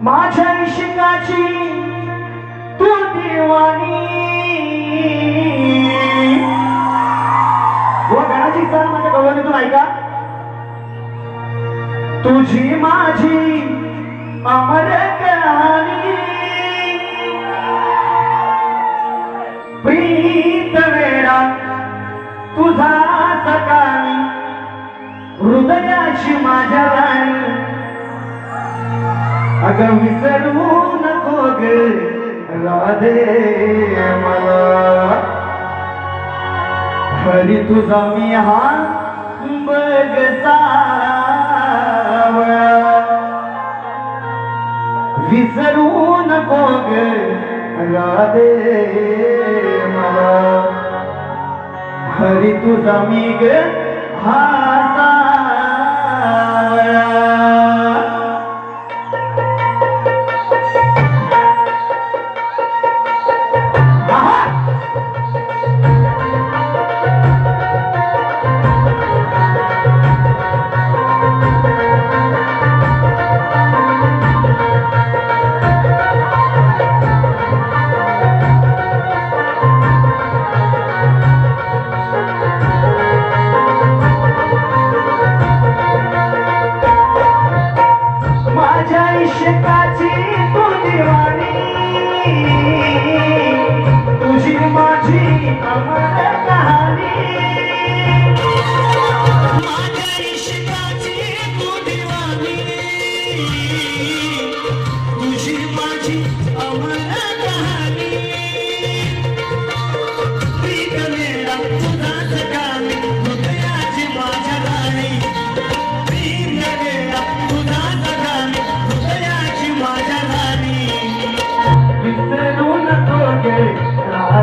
माझ्या इशिकाची तू दिवाणी. हो, गाण्याची सर माझ्या गवळणीतून ऐका. तुझी माझी अमर कहाणी. प्रीत वेळा तुझा सकाळी हृदयाची माझ्या राणी. अग विसरू नको गे राधे मला। हरी तुझा मी हा बग विसरू नको ग राधे मला। हरी तुझा मी गे हा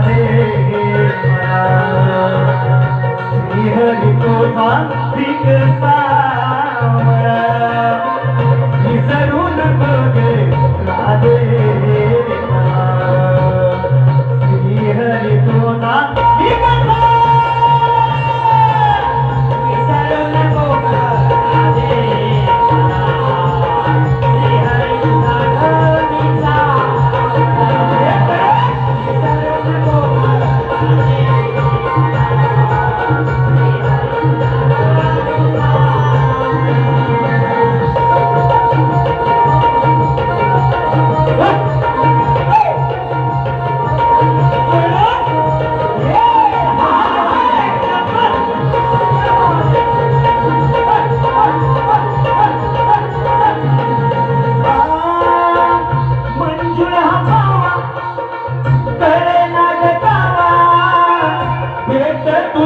Hare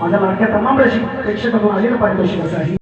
माझ्या लाडक्या तमाम प्रेक्षकांना माझे पारितोषिक असं आहे